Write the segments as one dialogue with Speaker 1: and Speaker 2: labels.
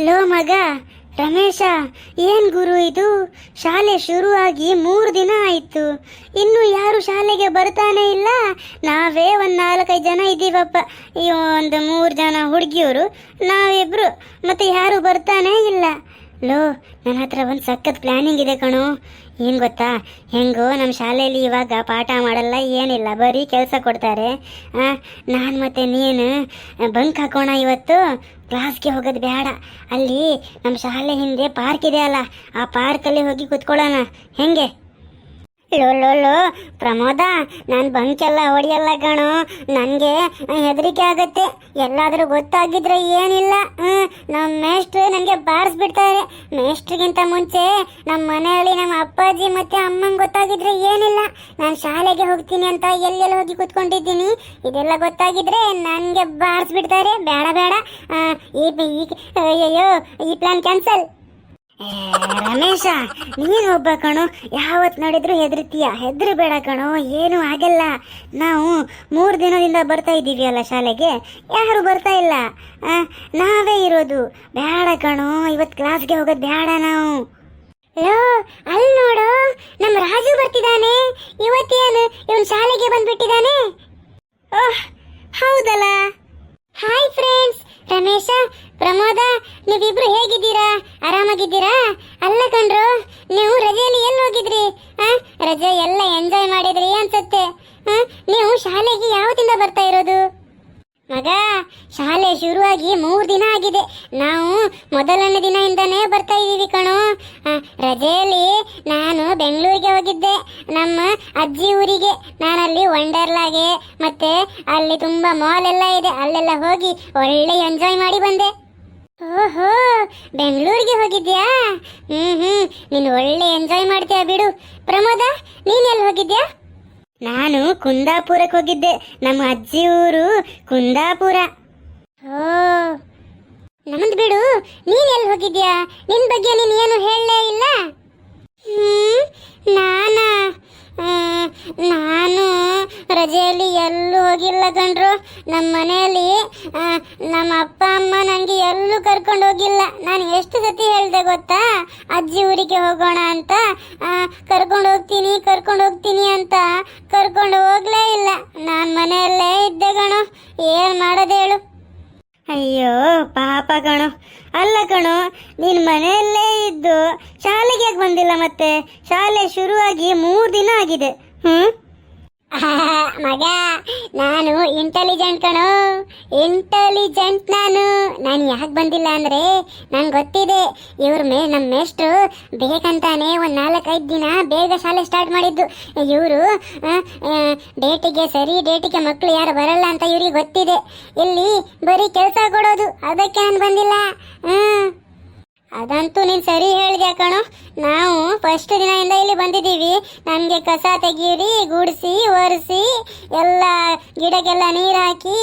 Speaker 1: Low ಮಗ, ರಮೇಶ, ಏನ್ ಗುರು ಇದು? ಶಾಲೆ ಶುರುವಾಗಿ ಮೂರು ದಿನ ಆಯ್ತು. ಇನ್ನು ಯಾರು ಶಾಲೆಗೆ ಬರ್ತಾನೆ ಇಲ್ಲ? ನಾವೇ ಒಂದು ನಾಲ್ಕೈದು ಜನ ಇದ್ದೀವಪ್ಪ. ಈ ಒಂದು ಮೂರು ಜನ ಹುಡುಗಿಯವರು ನಾವಿಬ್ರು. ಮತ್ತೆ ಯಾರು ಬರ್ತಾನೆ ಇಲ್ಲ? ಲೋ ನನ್ನ ಹತ್ರ ಒಂದು ಸಖತ್ ಪ್ಲಾನಿಂಗ್ ಇದೆ ಕಣೋ. ಏನು ಗೊತ್ತಾ? ಹೆಂಗೋ ನಮ್ಮ ಶಾಲೆಯಲ್ಲಿ ಇವಾಗ ಪಾಠ ಮಾಡಲ್ಲ, ಏನಿಲ್ಲ, ಬರೀ ಕೆಲಸ ಕೊಡ್ತಾರೆ. ನಾನು ಮತ್ತೆ ನೀನು ಬಂಕ್ ಹಾಕೋಣ ಇವತ್ತು? ಕ್ಲಾಸ್ಗೆ ಹೋಗೋದು ಬೇಡ ಅಲ್ಲಿ ನಮ್ಮ ಶಾಲೆ ಹಿಂದೆ ಪಾರ್ಕ್ ಇದೆ ಅಲ್ಲ, ಆ ಪಾರ್ಕಲ್ಲಿ ಹೋಗಿ ಕುತ್ಕೊಳ್ಳೋಣ. ಹೆಂಗೆ? ಲೋ ಪ್ರಮೋದ, ನಾನು ಬಂಕೆಲ್ಲ ಹೊಡಿಯಲ್ಲ ಕಣು. ನನಗೆ ಹೆದರಿಕೆ ಆಗುತ್ತೆ. ಎಲ್ಲಾದರೂ ಗೊತ್ತಾಗಿದ್ರೆ ಏನಿಲ್ಲ. ನಮ್ಮ ಮೇಷ್ಟ್ರು ನನಗೆ ಬಾರಿಸ್ಬಿಡ್ತಾರೆ ಮೇಷ್ಟ್ರಿಗಿಂತ ಮುಂಚೆ ನಮ್ಮ ಮನೆಯಲ್ಲಿ ನಮ್ಮ ಅಪ್ಪಾಜಿ ಮತ್ತೆ ಅಮ್ಮಂಗೆ ಗೊತ್ತಾಗಿದ್ರೆ ಏನಿಲ್ಲ. ನಾನು ಶಾಲೆಗೆ ಹೋಗ್ತೀನಿ ಅಂತ ಎಲ್ಲೆಲ್ಲಿ ಹೋಗಿ ಕೂತ್ಕೊಂಡಿದ್ದೀನಿ. ಇದೆಲ್ಲ ಗೊತ್ತಾಗಿದ್ರೆ ನನಗೆ ಬಾರಿಸ್ಬಿಡ್ತಾರೆ. ಬೇಡ ಬೇಡ. ಈ ಅಯ್ಯೋ ಈ ಪ್ಲಾನ್ ಕ್ಯಾನ್ಸಲ್ ರಮೇಶ, ನೀನು ಒಬ್ಬ ಕಣೋ, ಯಾವತ್ ನೋಡಿದ್ರು ಹೆದರ್ತೀಯ ಹೆದ್ರು ಬೇಡ ಕಣೋ, ಏನು ಆಗಲ್ಲ. ನಾವು ಮೂರು ದಿನದಿಂದ ಬರ್ತಾ ಇದ್ದೀವಿ ಅಲ್ಲ ಶಾಲೆಗೆ. ಯಾರು ಬರ್ತಾ ಇಲ್ಲ. ನಾವೇ ಇರೋದು. ಬೇಡ ಕಣೋ ಇವತ್ತು ಕ್ಲಾಸ್ಗೆ ಹೋಗೋದು ಬೇಡ ನಾವು. ಲೋ ಅಲ್ಲಿ ನೋಡು ನಮ್ಮ ರಾಜು ಬರ್ತಿದ್ದಾನೆ. ಇವತ್ತೇನು ಇವನ್ ಶಾಲೆಗೆ ಬಂದ್ಬಿಟ್ಟಿದ್ದಾನೆ? ಓಹ್, ಹೌದಲ್ಲ. ಹಾಯ್ ಫ್ರೆಂಡ್ಸ್ ರಮೇಶ, ಪ್ರಮೋದ, ನೀವಿಬ್ರು ಹೇಗಿದ್ದೀರಾ? ಆರಾಮಾಗಿದ್ದೀರಾ? ಅಲ್ಲ ಕಣ್ರು, ನೀವು ರಜೆಯಲ್ಲಿ ಎಲ್ಲಿ ಹೋಗಿದ್ರಿ? ರಜೆ ಎಲ್ಲ ಎಂಜಾಯ್ ಮಾಡಿದ್ರಿ ಅನ್ಸುತ್ತೆ. ನೀವು ಶಾಲೆಗೆ ಯಾವತ್ತಿಂದ ಬರ್ತಾ ಇರೋದು? ಮಗ ಶಾಲೆ ಶುರುವಾಗಿ ಮೂರು ದಿನ ಆಗಿದೆ. ನಾವು ಮೊದಲನೇ ದಿನದಿಂದನೇ ಬರ್ತಾ ಇದ್ದೀವಿ ಕಣೋ. ರಜೆಯಲ್ಲಿ ನಾನು ಬೆಂಗಳೂರಿಗೆ ಹೋಗಿದ್ದೆ. ನಮ್ಮ ಅಜ್ಜಿ ಊರಿಗೆ. ನಾನಲ್ಲಿ ವಂಡರ್ಲಾಗೆ ಮತ್ತೆ ಅಲ್ಲಿ ತುಂಬಾ ಮಾಲ್ ಎಲ್ಲ ಇದೆ. ಅಲ್ಲೆಲ್ಲ ಹೋಗಿ ಒಳ್ಳೆ ಎಂಜಾಯ್ ಮಾಡಿ ಬಂದೆ. ಓಹೋ, ಬೆಂಗಳೂರಿಗೆ ಹೋಗಿದ್ಯಾ? ಹ್ಮ್ ಹ್ಮ್, ನೀನು ಒಳ್ಳೆ ಎಂಜಾಯ್ ಮಾಡ್ತೀಯ ಬಿಡು. ಪ್ರಮೋದ ನೀನೆಲ್ಲಿ ಹೋಗಿದ್ಯಾ? ನಾನು ಕುಂದಾಪುರಕ್ಕೆ ಹೋಗಿದ್ದೆ. ನಮ್ಮ ಅಜ್ಜಿ ಊರು ಕುಂದಾಪುರ. ಓ ನಮ್ದು ಬಿಡು. ನೀನ್ ಎಲ್ಲಿ ಹೋಗಿದ್ಯಾ? ನಿನ್ ಬಗ್ಗೆ ನೀನ್ ಏನು ಹೇಳಲೇ ಇಲ್ಲ? ಹ್ಮ್, ನಾನಾ? ನಾನು ರಜೆಯಲ್ಲಿ ಎಲ್ಲೂ ಹೋಗಿಲ್ಲ ಕಣ್ರು ನಮ್ಮ ಮನೆಯಲ್ಲಿ ನಮ್ಮ ಅಪ್ಪ, ಅಮ್ಮ ನನಗೆ ಎಲ್ಲೂ ಕರ್ಕೊಂಡು ಹೋಗಿಲ್ಲ. ನಾನು ಎಷ್ಟು ಸತಿ ಹೇಳಿದೆ ಗೊತ್ತಾ? ಅಜ್ಜಿ ಊರಿಗೆ ಹೋಗೋಣ ಅಂತ ಕರ್ಕೊಂಡು ಹೋಗ್ತೀನಿ ಕರ್ಕೊಂಡು ಹೋಗ್ತೀನಿ ಅಂತ ಕರ್ಕೊಂಡು ಹೋಗ್ಲೇ ಇಲ್ಲ. ನಾನು ಮನೆಯಲ್ಲೇ ಇದ್ದೆ ಕಣೋ ಏನು ಮಾಡೋದು ಹೇಳು. ಅಯ್ಯೋ, ಪಾಪ ಕಣು. ಅಲ್ಲ ಕಣು, ನೀನ್ ಮನೆಯಲ್ಲೇ ಇದ್ದು ಶಾಲೆಗೆ ಯಾಕೆ ಬಂದಿಲ್ಲ ಮತ್ತೆ? ಶಾಲೆ ಶುರುವಾಗಿ ಮೂರು ದಿನ ಆಗಿದೆ. ಹ್ಮ್? ಮಗ, ನಾನು ಇಂಟೆಲಿಜೆಂಟ್ ಕಣೋ. ಇಂಟೆಲಿಜೆಂಟ್ ನಾನು. ನಾನು ಯಾಕೆ ಬಂದಿಲ್ಲ ಅಂದ್ರೆ ನಂಗೆ ಗೊತ್ತಿದೆ. ಇವ್ರ ಮೇ ನಮ್ಮ ಮೇಷ್ಟ್ರು ಬೇಕಂತಾನೆ ಒಂದು ನಾಲ್ಕೈದು ದಿನ ಬೇಗ ಶಾಲೆ ಸ್ಟಾರ್ಟ್ ಮಾಡಿದ್ದು. ಇವರು ಡೇಟಿಗೆ ಸರಿ, ಡೇಟಿಗೆ ಮಕ್ಕಳು ಯಾರು ಬರಲ್ಲ ಅಂತ ಇವ್ರಿಗೆ ಗೊತ್ತಿದೆ. ಇಲ್ಲಿ ಬರೀ ಕೆಲಸ ಕೊಡೋದು. ಅದಕ್ಕೆ ನಾನು ಬಂದಿಲ್ಲ. ಅದಂತೂ ನೀನು ಸರಿ ಹೇಳಿದೆ ಕಣೋ? ನಾವು ಫಸ್ಟ್ ದಿನದಿಂದ ಇಲ್ಲಿ ಬಂದಿದ್ದೀವಿ. ನನಗೆ ಕಸ ತೆಗೀರಿ, ಗುಡಿಸಿ, ಒರೆಸಿ, ಎಲ್ಲ ಗಿಡಕ್ಕೆಲ್ಲ ನೀರು ಹಾಕಿ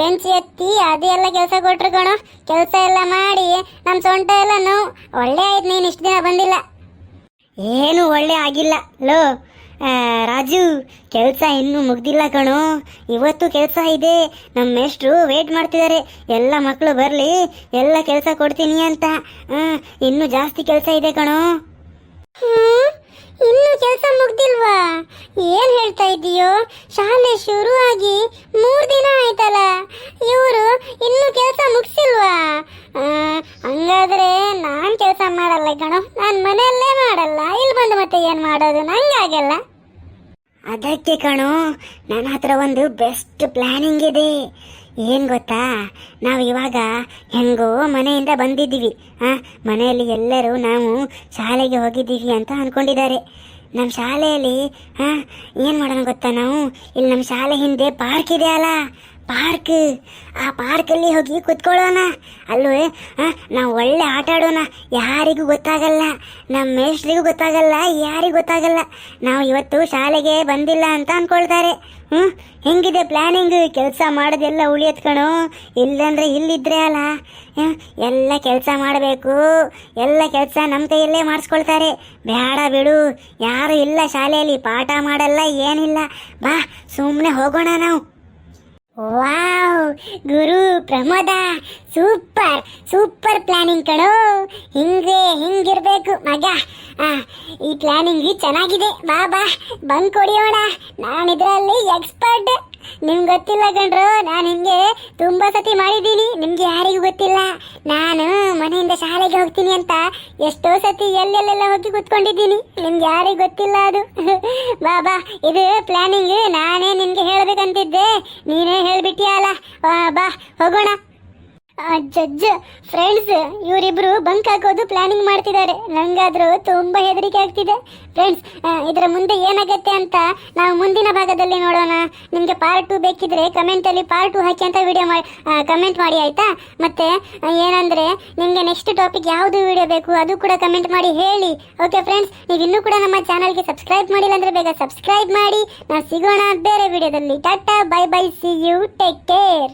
Speaker 1: ಬೆಂಚ್ ಎತ್ತಿ, ಅದೆಲ್ಲ ಕೆಲಸ ಕೊಟ್ರು ಕಣೋ. ಕೆಲಸ ಎಲ್ಲ ಮಾಡಿ ನಮ್ಮ ಸೊಂಟ ಎಲ್ಲ ನೋವು. ಒಳ್ಳೆ ಆಯ್ತು, ನೀನು ಇಷ್ಟು ದಿನ ಬಂದಿಲ್ಲ. ಏನು ಒಳ್ಳೆ ಆಗಿಲ್ಲ. ಲೋ ರಾಜು, ಕೆಲಸ ಇನ್ನೂ ಮುಗ್ದಿಲ್ಲ ಕಣೋ. ಇವತ್ತು ಕೆಲಸ ಇದೆ. ನಮ್ಮ ಮೇಷ್ಟ್ರು ವೇಟ್ ಮಾಡ್ತಿದ್ದಾರೆ ಎಲ್ಲ ಮಕ್ಕಳು ಬರಲಿ, ಎಲ್ಲ ಕೆಲಸ ಕೊಡ್ತೀನಿ ಅಂತ. ಇನ್ನೂ ಜಾಸ್ತಿ ಕೆಲಸ ಇದೆ ಕಣೋ. ಇನ್ನು ಕೆಲಸ ಮುಗ್ದಿಲ್ವಾ? ಏನ್ ಹೇಳ್ತಾ ಇದೀಯೋ ಶಾಲೆ ಶುರುವಾಗಿ ಮೂರ್ ದಿನ ಆಯ್ತಲ್ಲ ಇವರು ಇನ್ನು ಕೆಲಸ ಮುಗಿಸಿಲ್ವಾ ಹಂಗಾದ್ರೆ ನಾನ್ ಕೆಲಸ ಮಾಡಲ್ಲ ಕಣೋ ನಾನ್ ಮನೆಯಲ್ಲೇ ಮಾಡಲ್ಲ ಇಲ್ಲಿ ಬಂದು ಮತ್ತೆ ಏನ್ ಮಾಡೋದು ನಂಗಾಗಲ್ಲ ಅದಕ್ಕೆ ಕಣೋ, ನನ್ನ ಹತ್ರ ಒಂದು ಬೆಸ್ಟ್ ಪ್ಲಾನಿಂಗ್ ಇದೆ. ಏನು ಗೊತ್ತಾ? ನಾವು ಇವಾಗ ಹೆಂಗೋ ಮನೆಯಿಂದ ಬಂದಿದ್ದೀವಿ. ಹಾಂ ಮನೆಯಲ್ಲಿ ಎಲ್ಲರೂ ನಾವು ಶಾಲೆಗೆ ಹೋಗಿದ್ದೀವಿ ಅಂತ ಅಂದ್ಕೊಂಡಿದ್ದಾರೆ ನಮ್ಮ ಶಾಲೆಯಲ್ಲಿ ಹಾಂ ಏನು ಮಾಡೋಣ ಗೊತ್ತಾ ನಾವು? ಇಲ್ಲಿ ನಮ್ಮ ಶಾಲೆ ಹಿಂದೆ ಪಾರ್ಕ್ ಇದೆ ಅಲ್ಲ. ಪಾರ್ಕ್. ಆ ಪಾರ್ಕಲ್ಲಿ ಹೋಗಿ ಕುತ್ಕೊಳ್ಳೋಣ. ಅಲ್ಲೂ ನಾವು ಒಳ್ಳೆ ಆಟ ಆಡೋಣ. ಯಾರಿಗೂ ಗೊತ್ತಾಗಲ್ಲ. ನಮ್ಮ ಮೇಷ್ಟ್ರಿಗೂ ಗೊತ್ತಾಗಲ್ಲ. ಯಾರಿಗೂ ಗೊತ್ತಾಗಲ್ಲ. ನಾವು ಇವತ್ತು ಶಾಲೆಗೆ ಬಂದಿಲ್ಲ ಅಂತ ಅಂದ್ಕೊಳ್ತಾರೆ ಹ್ಞೂ ಹೆಂಗಿದೆ ಪ್ಲಾನಿಂಗ್? ಕೆಲಸ ಮಾಡೋದೆಲ್ಲ ಉಳಿಯತ್ಕಣು ಇಲ್ಲಂದ್ರೆ ಇಲ್ಲಿದ್ರೆ ಅಲ್ಲ. ಎಲ್ಲ ಕೆಲಸ ಮಾಡಬೇಕು. ಎಲ್ಲ ಕೆಲಸ ನಮ್ಮ ಕೈಯಲ್ಲೇ ಮಾಡಿಸ್ಕೊಳ್ತಾರೆ. ಬೇಡ ಬಿಡು. ಯಾರು ಇಲ್ಲ ಶಾಲೆಯಲ್ಲಿ. ಪಾಠ ಮಾಡಲ್ಲ, ಏನಿಲ್ಲ. ಬಾ ಸುಮ್ಮನೆ ಹೋಗೋಣ ನಾವು. ವಾವ್, ಗುರು ಪ್ರಮೋದ, ಸೂಪರ್ ಸೂಪರ್ ಪ್ಲಾನಿಂಗ್ ಕಣೋ. ಹಿಂಗೆ ಹಿಂಗಿರ್ಬೇಕು ಮಗ. ಈ ಪ್ಲಾನಿಂಗ್ ಚೆನ್ನಾಗಿದೆ. ಬಾ ಬಾ ಕೊಡಿಯೋಣ. ನಾನು ಇದರಲ್ಲಿ ಎಕ್ಸ್ಪರ್ಟ್. ನಿಮ್ಗೆ ಗೊತ್ತಿಲ್ಲ ಕಣ್ರು, ನಾನು ಹಿಂಗೆ ತುಂಬಾ ಸತಿ ಮಾಡಿದ್ದೀನಿ. ನಿಮ್ಗೆ ಯಾರಿಗೂ ಗೊತ್ತಿಲ್ಲ. ನಾನು ಮನೆಯಿಂದ ಶಾಲೆಗೆ ಹೋಗ್ತೀನಿ ಅಂತ ಎಷ್ಟೋ ಸತಿ ಎಲ್ಲೆಲ್ಲೆಲ್ಲ ಹೋಗಿ ಕೂತ್ಕೊಂಡಿದ್ದೀನಿ. ನಿಮ್ಗೆ ಯಾರಿಗೂ ಗೊತ್ತಿಲ್ಲ ಅದು. ಬಾ ಬಾ ಇದು ಪ್ಲಾನಿಂಗ್ ನಾನೇ ನಿನ್ಗೆ ಹೇಳ್ಬೇಕಂತಿದ್ದೆ. ನೀನೇ ಹೇಳ್ಬಿಟ್ಟಿಯಲ್ಲ ಬಾ, ಹೋಗೋಣ. ಜಡ್ಜ್ ಫ್ರೆಂಡ್ಸ್ ಇವರಿಬ್ರು ಬಂಕ್ ಹಾಕೋದು ಪ್ಲಾನಿಂಗ್ ಮಾಡ್ತಿದ್ದಾರೆ. ನಂಗಾದ್ರೂ ತುಂಬಾ ಹೆದರಿಕೆ ಆಗ್ತಿದೆ. ಫ್ರೆಂಡ್ಸ್ ಇದರ ಮುಂದೆ ಏನಾಗತ್ತೆ ಅಂತ ನಾವು ಮುಂದಿನ ಭಾಗದಲ್ಲಿ ನೋಡೋಣ. ನಿಮಗೆ ಪಾರ್ಟ್ ಟು ಬೇಕಿದ್ರೆ ಕಮೆಂಟ್ ಅಲ್ಲಿ ಪಾರ್ಟ್ ಟು ಹಾಕಿ ಅಂತ ವಿಡಿಯೋ ಮಾಡಿ ಕಮೆಂಟ್ ಮಾಡಿ, ಆಯ್ತಾ? ಮತ್ತೆ ಏನಂದ್ರೆ, ನಿಮಗೆ ನೆಕ್ಸ್ಟ್ ಟಾಪಿಕ್ ಯಾವುದು ವಿಡಿಯೋ ಬೇಕು ಅದು ಕೂಡ ಕಮೆಂಟ್ ಮಾಡಿ ಹೇಳಿ. ಓಕೆ ಫ್ರೆಂಡ್ಸ್ ನೀವು ಇನ್ನೂ ಕೂಡ ನಮ್ಮ ಚಾನಲ್ಗೆ ಸಬ್ಸ್ಕ್ರೈಬ್ ಮಾಡಿಲ್ಲ ಅಂದ್ರೆ ಬೇಗ ಸಬ್ಸ್ಕ್ರೈಬ್ ಮಾಡಿ. ನಾವು ಸಿಗೋಣ ಬೇರೆ ವಿಡಿಯೋದಲ್ಲಿ tata bye bye see you take care